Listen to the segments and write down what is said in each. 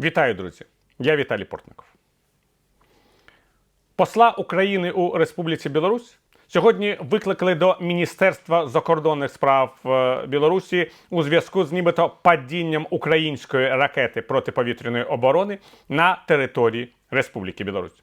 Вітаю, друзі! Я Віталій Портников. Посла України у Республіці Білорусь сьогодні викликали до Міністерства закордонних справ е, Білорусі у зв'язку з нібито падінням української ракети протиповітряної оборони на території Республіки Білорусь.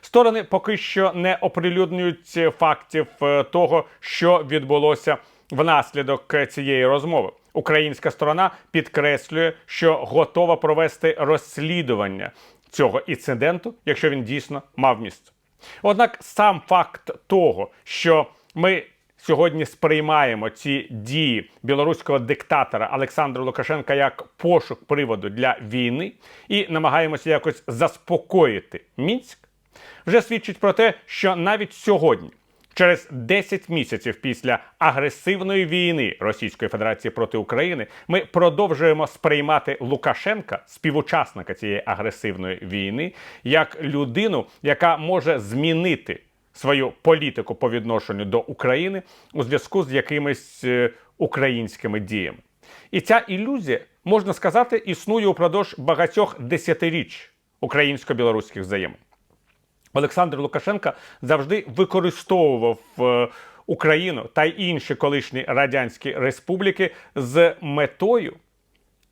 Сторони поки що не оприлюднюють фактів е, того, що відбулося внаслідок цієї розмови. Українська сторона підкреслює, що готова провести розслідування цього інциденту, якщо він дійсно мав місце. Однак сам факт того, що ми сьогодні сприймаємо ці дії білоруського диктатора Олександра Лукашенка як пошук приводу для війни і намагаємося якось заспокоїти Мінськ, вже свідчить про те, що навіть сьогодні, через 10 місяців після агресивної війни Російської Федерації проти України, ми продовжуємо сприймати Лукашенка, співучасника цієї агресивної війни, як людину, яка може змінити свою політику по відношенню до України у зв'язку з якимись е, українськими діями. І ця ілюзія, можна сказати, існує упродовж багатьох десятиріч українсько-білоруських взаємин. Олександр Лукашенко завжди використовував е, Україну та інші колишні радянські республіки з метою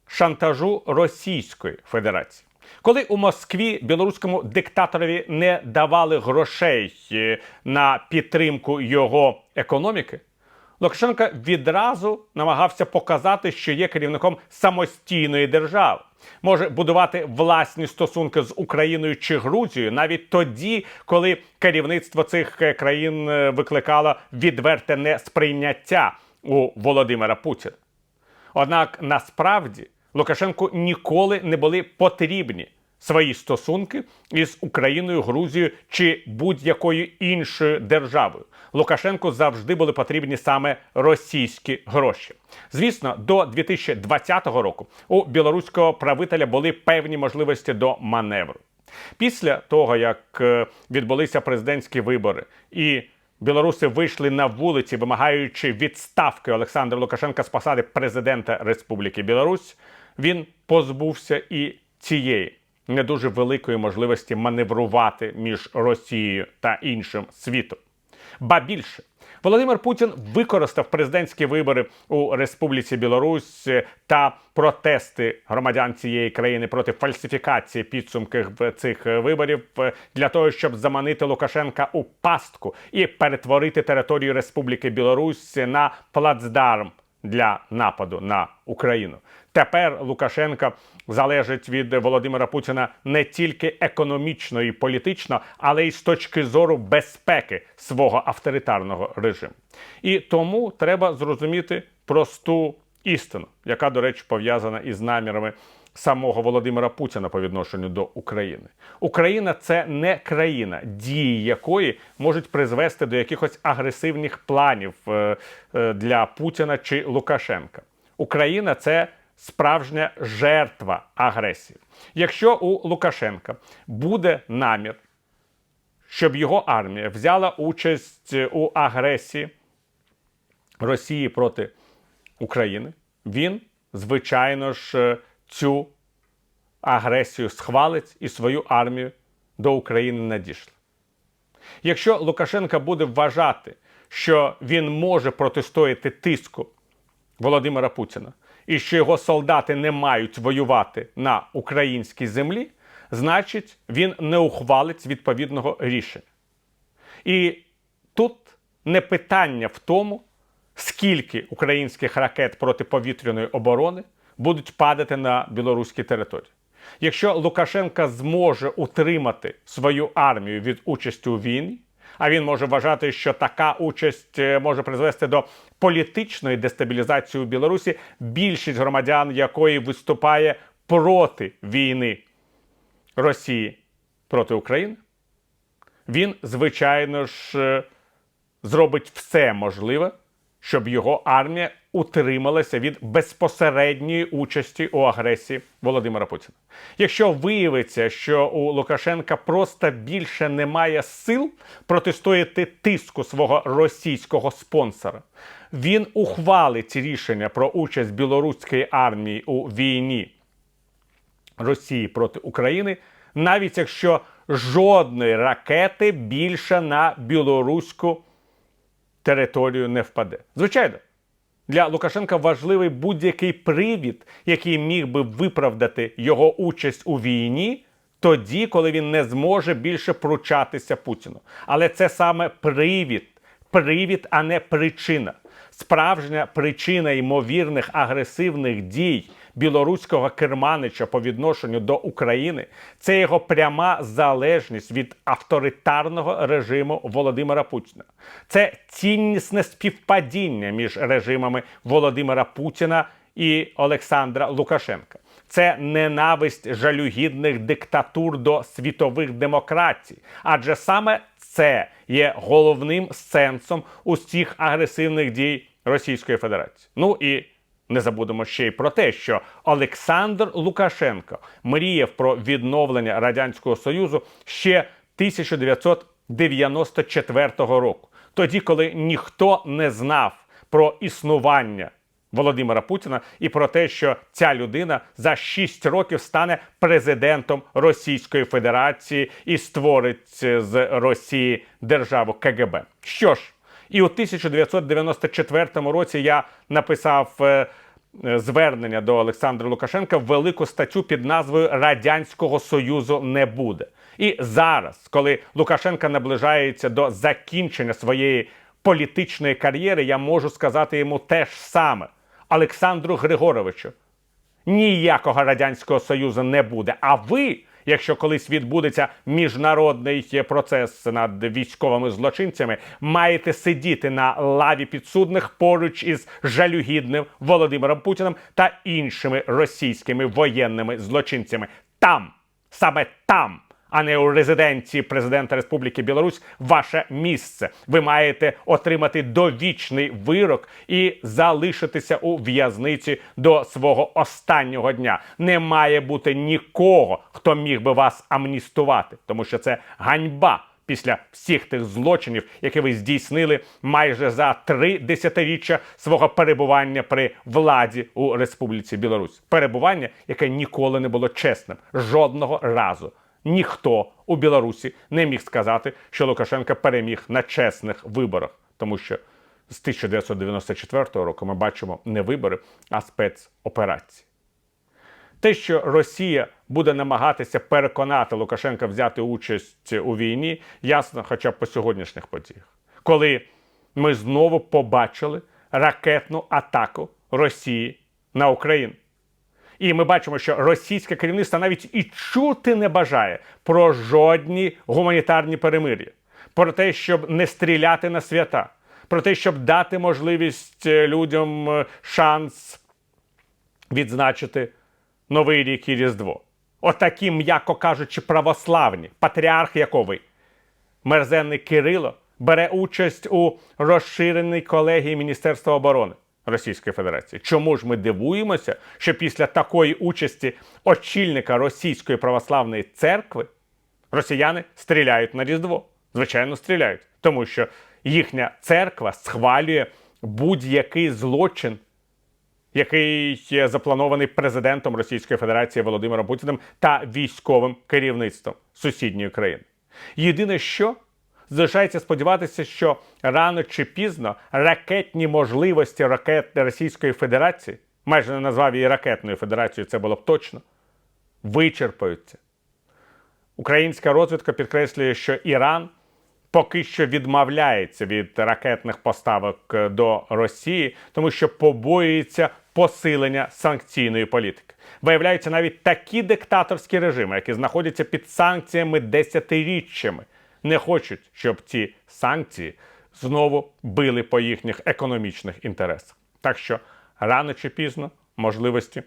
шантажу Російської Федерації. Коли у Москві білоруському диктаторові не давали грошей е, на підтримку його економіки, Лукашенко відразу намагався показати, що є керівником самостійної держави, може будувати власні стосунки з Україною чи Грузією навіть тоді, коли керівництво цих е, країн е, викликало відверте несприйняття у Володимира Путіна. Однак насправді Лукашенку ніколи не були потрібні свої стосунки із Україною, Грузією чи будь-якою іншою державою. Лукашенку завжди були потрібні саме російські гроші. Звісно, до 2020 року у білоруського правителя були певні можливості до маневру. Після того, як е, відбулися президентські вибори і білоруси вийшли на вулиці, вимагаючи відставки Олександра Лукашенка з посади президента Республіки Білорусь, він позбувся і цієї не дуже великої можливості маневрувати між Росією та іншим світом. Ба більше, Володимир Путін використав президентські вибори у Республіці Білорусь та протести громадян цієї країни проти фальсифікації підсумків цих виборів для того, щоб заманити Лукашенка у пастку і перетворити територію Республіки Білорусь на плацдарм для нападу на Україну. Тепер Лукашенка залежить від Володимира Путіна не тільки економічно і політично, але й з точки зору безпеки свого авторитарного режиму. І тому треба зрозуміти просту істину, яка, до речі, пов'язана із намірами самого Володимира Путіна по відношенню до України. Україна це не країна, дії якої можуть призвести до якихось агресивних планів е, е, для Путіна чи Лукашенка. Україна це справжня жертва агресії. Якщо у Лукашенка буде намір, щоб його армія взяла участь у агресії Росії проти України, він, звичайно ж, цю агресію схвалить і свою армію до України надійшли. Якщо Лукашенка буде вважати, що він може протистояти тиску Володимира Путіна і що його солдати не мають воювати на українській землі, значить він не ухвалить відповідного рішення. І тут не питання в тому, скільки українських ракет протиповітряної оборони будуть падати на білоруській території. Якщо Лукашенка зможе утримати свою армію від участі у війні, а він може вважати, що така участь е, може призвести до політичної дестабілізації у Білорусі, більшість громадян якої виступає проти війни Росії проти України, він, звичайно ж, е, зробить все можливе, щоб його армія утрималася від безпосередньої участі у агресії Володимира Путіна. Якщо виявиться, що у Лукашенка просто більше немає сил протистояти тиску свого російського спонсора, він ухвалить рішення про участь білоруської армії у війні Росії проти України, навіть якщо жодної ракети більше на білоруську територію не впаде. Звичайно, для Лукашенка важливий будь-який привід, який міг би виправдати його участь у війні. Тоді, коли він не зможе більше пручатися Путіну. Але це саме привід, привід, а не причина. Справжня причина ймовірних агресивних дій білоруського керманича по відношенню до України це його пряма залежність від авторитарного режиму Володимира Путіна. Це ціннісне співпадіння між режимами Володимира Путіна і Олександра Лукашенка. Це ненависть жалюгідних диктатур до світових демократій, адже саме це є головним сенсом усіх агресивних дій Російської Федерації. Ну і не забудемо ще й про те, що Олександр Лукашенко мріяв про відновлення радянського союзу ще 1994 року, тоді, коли ніхто не знав про існування Володимира Путіна і про те, що ця людина за 6 років стане президентом Російської Федерації і створить з Росії державу КГБ. Що ж, і у 1994 році я написав. Е, Звернення до Олександра Лукашенка велику статтю під назвою Радянського Союзу не буде. І зараз, коли Лукашенка наближається до закінчення своєї політичної кар'єри, я можу сказати йому те ж саме. Олександру Григоровичу, ніякого радянського союзу не буде. А ви, якщо колись відбудеться міжнародний процес над військовими злочинцями, маєте сидіти на лаві підсудних поруч із жалюгідним Володимиром Путіним та іншими російськими воєнними злочинцями. Там, саме там а не у резиденції президента Республіки Білорусь, ваше місце. Ви маєте отримати довічний вирок і залишитися у в'язниці до свого останнього дня. Не має бути нікого, хто міг би вас амністувати, тому що це ганьба. Після всіх тих злочинів, які ви здійснили майже за три десятиріччя свого перебування при владі у Республіці Білорусь, перебування, яке ніколи не було чесним, жодного разу ніхто у Білорусі не міг сказати, що Лукашенко переміг на чесних виборах, тому що з 1994 року ми бачимо не вибори, а спецоперації. Те, що Росія буде намагатися переконати Лукашенка взяти участь у війні, ясно, хоча б по сьогоднішніх подіях, коли ми знову побачили ракетну атаку Росії на Україну. І ми бачимо, що російське керівництво навіть і чути не бажає про жодні гуманітарні перемир'я, про те, щоб не стріляти на свята, про те, щоб дати можливість е, людям е, шанс відзначити Новий рік і Різдво. Отакі, м'яко кажучи, православні, патріарх Яковий, мерзенний Кирило, бере участь у розширеній колегії Міністерства оборони. Російської Федерації. Чому ж ми дивуємося, що після такої участі очільника Російської православної церкви росіяни стріляють на Різдво? Звичайно, стріляють, тому що їхня церква схвалює будь-який злочин, який є запланований президентом Російської Федерації Володимиром Путіним та військовим керівництвом сусідньої країни. Єдине, що залишається сподіватися, що рано чи пізно ракетні можливості ракет Російської Федерації, майже не назвав її ракетною федерацією, це було б точно, вичерпаються. Українська розвідка підкреслює, що Іран поки що відмовляється від ракетних поставок до Росії, тому що побоюється посилення санкційної політики. Виявляються навіть такі диктаторські режими, які знаходяться під санкціями десятиріччями не хочуть, щоб ці санкції знову били по їхніх економічних інтересах. Так що рано чи пізно можливості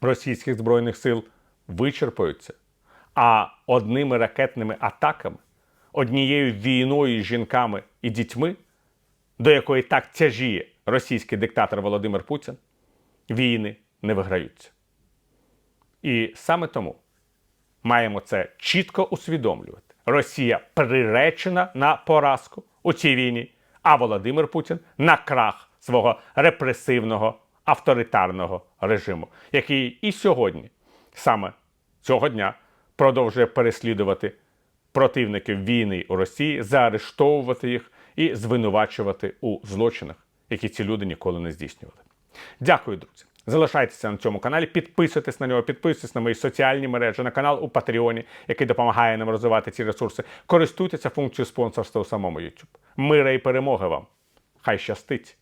російських збройних сил вичерпаються, а одними ракетними атаками, однією війною з жінками і дітьми, до якої так тяжіє російський диктатор Володимир Путін, війни не виграються. І саме тому маємо це чітко усвідомлювати. Росія приречена на поразку у цій війні, а Володимир Путін на крах свого репресивного авторитарного режиму, який і сьогодні саме цього дня продовжує переслідувати противників війни у Росії, заарештовувати їх і звинувачувати у злочинах, які ці люди ніколи не здійснювали. Дякую, друзі. Залишайтеся на цьому каналі, підписуйтесь на нього, підписуйтесь на мої соціальні мережі, на канал у Патреоні, який допомагає нам розвивати ці ресурси. Користуйтеся функцією спонсорства у самому YouTube. Мира і перемоги вам! Хай щастить!